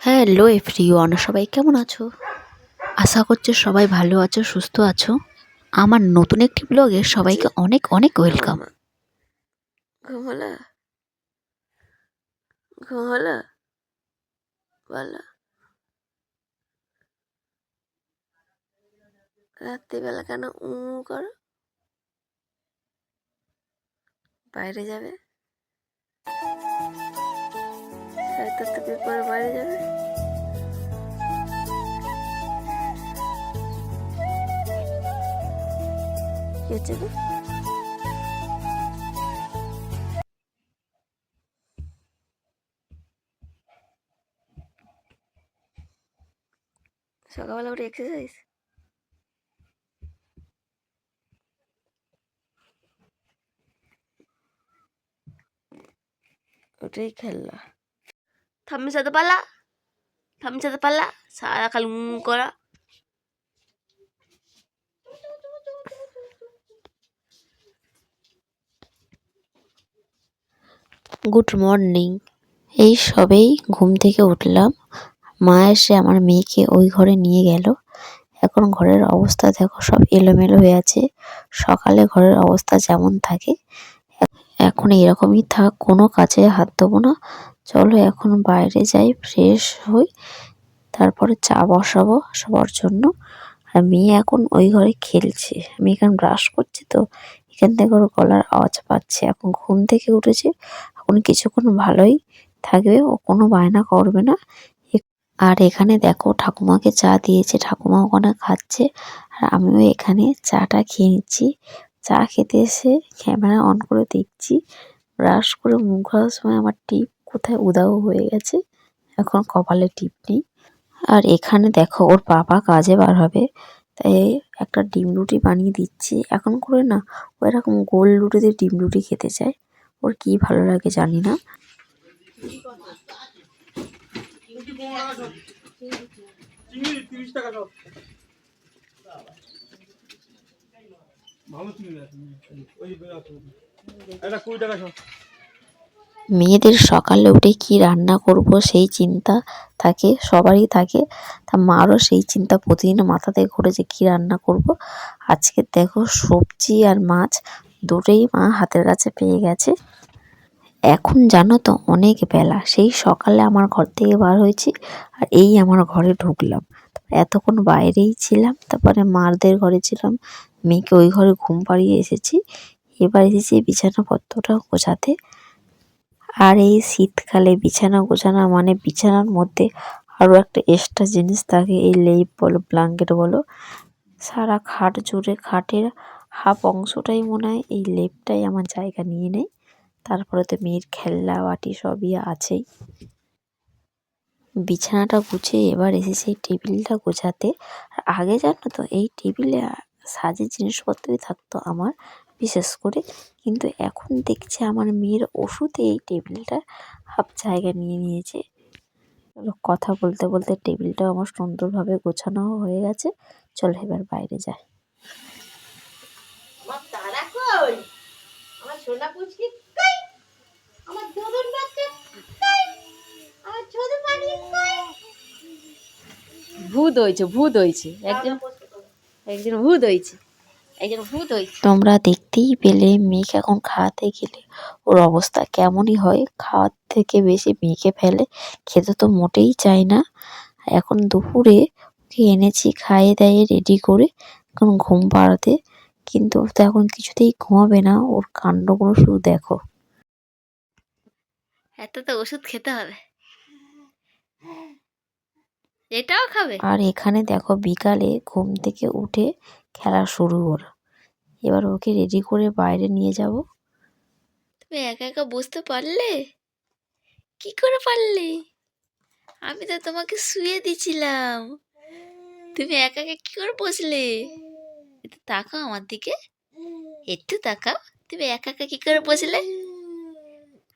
Hello everyone, সবাই কেমন আছো? আশা করছি সবাই ভালো আছো, সুস্থ আছো। আমার নতুন একটি ব্লগে সবাইকে অনেক অনেক ওয়েলকাম। রাত্রিবেলা কেন উ করো? বাইরে যাবে? হয়তো তুমি পরে বাইরে যাবে? সকালবেলা উঠে এক্সারসাইজ ওটাই খেললা থাম্মি সাথে পালা থাম্মি সাথে পালা সারা খালি উম করা গুড মর্নিং এই সবেই ঘুম থেকে উঠলাম। মা এসে আমার মেয়েকে ওই ঘরে নিয়ে গেল। এখন ঘরের অবস্থা দেখো সব এলোমেলো হয়ে আছে। সকালে ঘরের অবস্থা যেমন থাকে এখন এরকমই থাক, কোনো কাজে হাত দেবো না। চলো এখন বাইরে যাই ফ্রেশ হই, তারপরে চা বসাবো সবার জন্য। আর মেয়ে এখন ওই ঘরে খেলছে। আমি এখানে ব্রাশ করছি তো, এখান থেকে ওর গলার আওয়াজ পাচ্ছে। এখন ঘুম থেকে উঠেছে, এখন কিছুক্ষণ ভালোই থাকবে, ও কোনো বায়না করবে না। আর এখানে দেখো ঠাকুমাকে চা দিয়েছে, ঠাকুমা ওখানে খাচ্ছে। আর আমিও এখানে চাটা খেয়ে নিচ্ছি। চা খেতে এসে ক্যামেরা অন করে দেখছি। ব্রাশ করে মুখ ধোয়ার সময় আমার টিপ কোথায় উদাও হয়ে গেছে। এখন কপালে টিপ নেই। আর এখানে দেখো, ওর বাবা কাজে বার হবে। তাই একটা ডিম রুটি বানিয়ে দিচ্ছি। এখন করে না, ও এরকম গোল রুটি দিয়ে ডিম রুটি খেতে চায়। ওর কি ভালো লাগে জানি না। টাকা সব ভালো চিংড়ি আছে ওই যে বেরো আছে। এটা কুড়ি টাকা সব মেয়েদের সকালে উঠে কি রান্না করব সেই চিন্তা থাকে সবারই থাকে। তা মারও সেই চিন্তা প্রতিদিন মাথাতে ঘুরে যে কী রান্না করব। আজকে দেখো সবজি আর মাছ দুটোই মা হাতের কাছে পেয়ে গেছে। এখন জানো তো অনেক বেলা সেই সকালে আমার ঘর থেকে বার হয়েছি আর এই আমার ঘরে ঢুকলাম। এতক্ষণ বাইরেই ছিলাম, তারপরে মারদের ঘরে ছিলাম। মেয়েকে ওই ঘরে ঘুম পাড়িয়ে এসেছি। এবার এসেছি বিছানাপত্রটা গোছাতে। আর এই শীতকালে বিছানা গোছানো মানে বিছানার মধ্যে আরও একটা এক্সট্রা জিনিস থাকে, এই লেপ বলো ব্ল্যাঙ্কেট বলো। সারা খাট জুড়ে খাটের হাফ অংশটাই মনে হয় এই লেপটাই আমার জায়গা নিয়ে নেয়। তারপরে তো মেয়ের খেলনা, বাটি সবই আছেই। বিছানাটা গুছিয়ে এবার এসেছি টেবিলটা গোছাতে। আর আগে জানো তো, এই টেবিলে সাজের জিনিসপত্রই থাকতো আমার, বিশেষ করে। কিন্তু এখন দেখছি আমার মেয়ের ওষুধে এই টেবিলটা হাফ জায়গা নিয়ে নিয়েছে। কথা বলতে বলতে টেবিলটাও আমার সুন্দরভাবে গোছানো হয়ে গেছে। চলো এবার বাইরে আমার আমার সোনা পুচকি ভূত হয়েছে ভূত হয়েছে। একজন একজন ভূত হয়েছে। একজন ভূত হয়েছে। তোমরা দেখতেই পেলে মেয়েকে এখন খাওয়াতে গেলে ওর অবস্থা কেমনই হয়। খাওয়ার থেকে বেশি মেয়েকে ফেলে খেতে তো মোটেই চায় না। এখন দুপুরে ওকে এনেছি খাইয়ে দাইয়ে রেডি করে এখন ঘুম পাড়াতে। কিন্তু তো এখন কিছুতেই ঘুমাবে না ওর কাণ্ডগুলো শুধু দেখো। এত তো ওষুধ খেতে হবে। এটাও খাবে? আর এখানে দেখো বিকালে ঘুম থেকে উঠে খেলা শুরু ওর এবার ওকে রেডি করে বাইরে নিয়ে যাব। তুমি একা একা বুঝতে পারলে? কি করে পারলে? আমি তো তোমাকে শুয়ে দিছিলাম। তুমি একা একা কি করে বসলে? একটু তাকাও আমার দিকে। একটু তাকাও। তুমি একা একা কি করে বসলে?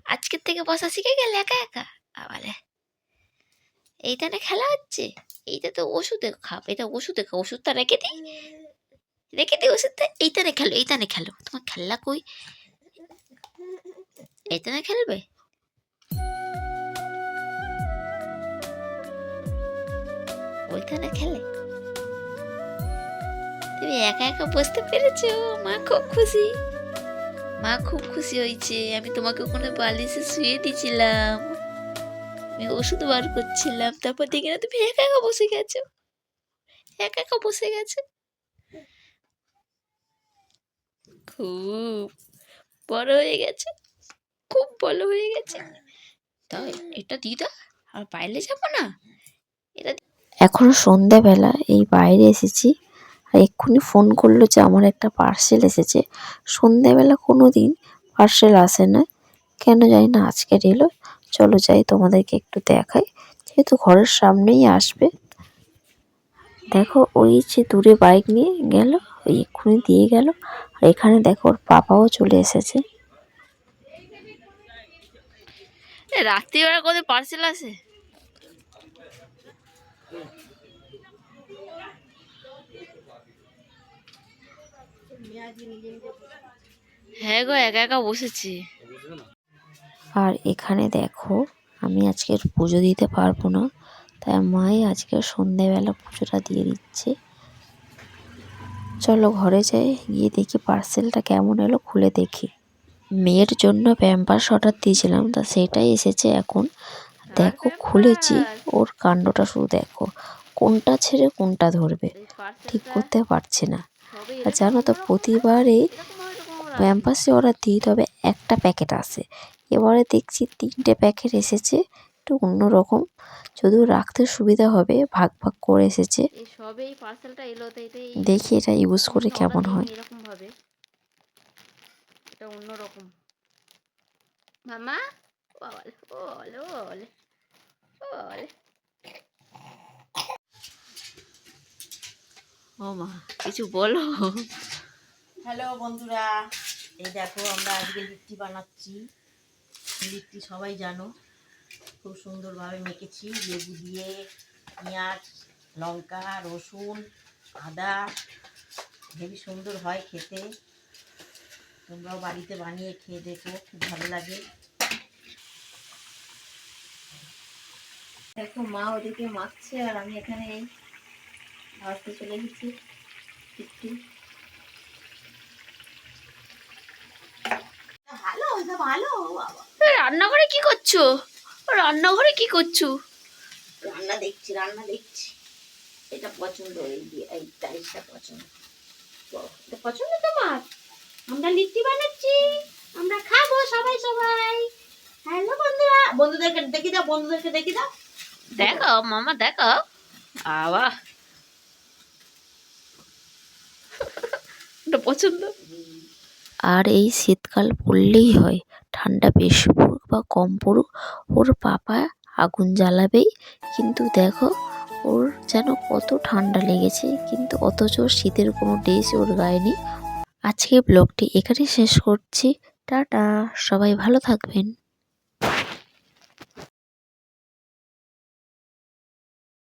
আজকের থেকে বসা শিখে গেলে একা একা? আবারে এইখানে খেলা হচ্ছে? এইটা তো ওষুধে খাপ এটা ওষুধে খাও, ওষুধটা রেখে দিই। রেখে দিই ওষুধটা এইখানে খেলো এইখানে খেলো। তোমার খেলনা কই? এখানে খেলবে? ওইখানে খেলে? তুমি একা একা বসতে পেরেছ? মা খুব খুশি। মা খুব খুশি হয়েছে। আমি তোমাকে ওখানে বালিশে শুয়ে দিয়েছিলাম। আমি ওষুধ বার করছিলাম, তারপর দেখি না, তুমি একা একা বসে গেছো। একা একা বসে গেছো? খুব বড় হয়ে গেছে, খুব বড় হয়ে গেছে। তাই এটা দিদা, আর বাইরে যাব না? এটা এখন সন্ধেবেলা এই বাইরে এসেছি, আর এক্ষুনি ফোন করল যে আমার একটা পার্সেল এসেছে। সন্ধেবেলা কোনো দিন পার্সেল আসে না, কেন জানি না আজকের এলো। চলো যাই তোমাদেরকে একটু দেখাই। যেহেতু ঘরের সামনেই আসবে। দেখো, ওই যে দূরে বাইক নিয়ে গেল, ওই এক্ষুনি দিয়ে গেল। আর এখানে দেখো, ওর পাপাও চলে এসেছে। রাত্রিবেলা কোথায় পার্সেল আছে? হ্যাঁ গো, একা একা বসেছি। আর এখানে দেখো, আমি আজকের পুজো দিতে পারব না। তাই মাই আজকে সন্ধেবেলা পুজোটা দিয়ে দিচ্ছে। চলো ঘরে যাই, গিয়ে দেখি পার্সেলটা কেমন এলো, খুলে দেখি। মেয়ের জন্য প্যাম্পাস অর্ডার দিয়েছিলাম, তা সেটাই এসেছে এখন। দেখো, খুলেছি, ওর কাণ্ডটা শুধু দেখো। কোনটা ছেড়ে কোনটা ধরবে, ঠিক করতে পারছে না। আর জানো তো প্রতিবারই প্যাম্পাসে অর্ডার দিই, তবে একটা প্যাকেট আসে এবারে দেখছি তিনটে প্যাকেট এসেছে একটু অন্যরকম। যদিও রাখতে সুবিধা হবে ভাগ ভাগ করে এসেছে। এই সবে এই পার্সেলটা এলো তো এটাই দেখি এটা ইউজ করে কেমন হয়। এরকম ভাবে এটা অন্যরকম। মামা ওলে ওলে ওলে ওলে ও মা কিছু বলো। হ্যালো বন্ধুরা এই দেখো আমরা আজকে লিট্টি বানাচ্ছি। লিট্টি সবাই জানো। খুব সুন্দরভাবে মেখেছি। লেবু দিয়ে পেঁয়াজ লঙ্কা রসুন আদা। হেবি সুন্দর হয় খেতে। তোমরাও বাড়িতে বানিয়ে খেয়ে দেখো খুব ভালো লাগে। দেখো মা ওদিকে মাখছে আর আমি এখানে এই ভাজতে চলে গেছি একটু ভালো ভালো বাবা। রান্নাঘরে কি করছ? রান্নাঘরে কি করছ? রান্না দেখছি রান্না দেখছি। এটা পছন্দ এই এই টাইসটা পছন্দ। এটা পছন্দ তোমার? আমরা লিট্টি বানাচ্ছি আমরা খাব সবাই সবাই। হ্যালো বন্ধুরা বন্ধুদেরকে দেখি দাও বন্ধুদেরকে দেখি দাও। দেখো মামা দেখো আবা এটা পছন্দ? আর এই শীতকাল পড়লেই হয়। ঠান্ডা বেশি পড়ুক বা কম পড়ুক, ওর পাপা আগুন জ্বালাবেই। কিন্তু দেখো, ওর যেন কত ঠান্ডা লেগেছে, কিন্তু অথচ শীতের কোনো ড্রেস ওর গায়ে নেই। আজকে ব্লগটি এখানে শেষ করছি। টাটা, সবাই ভালো থাকবেন।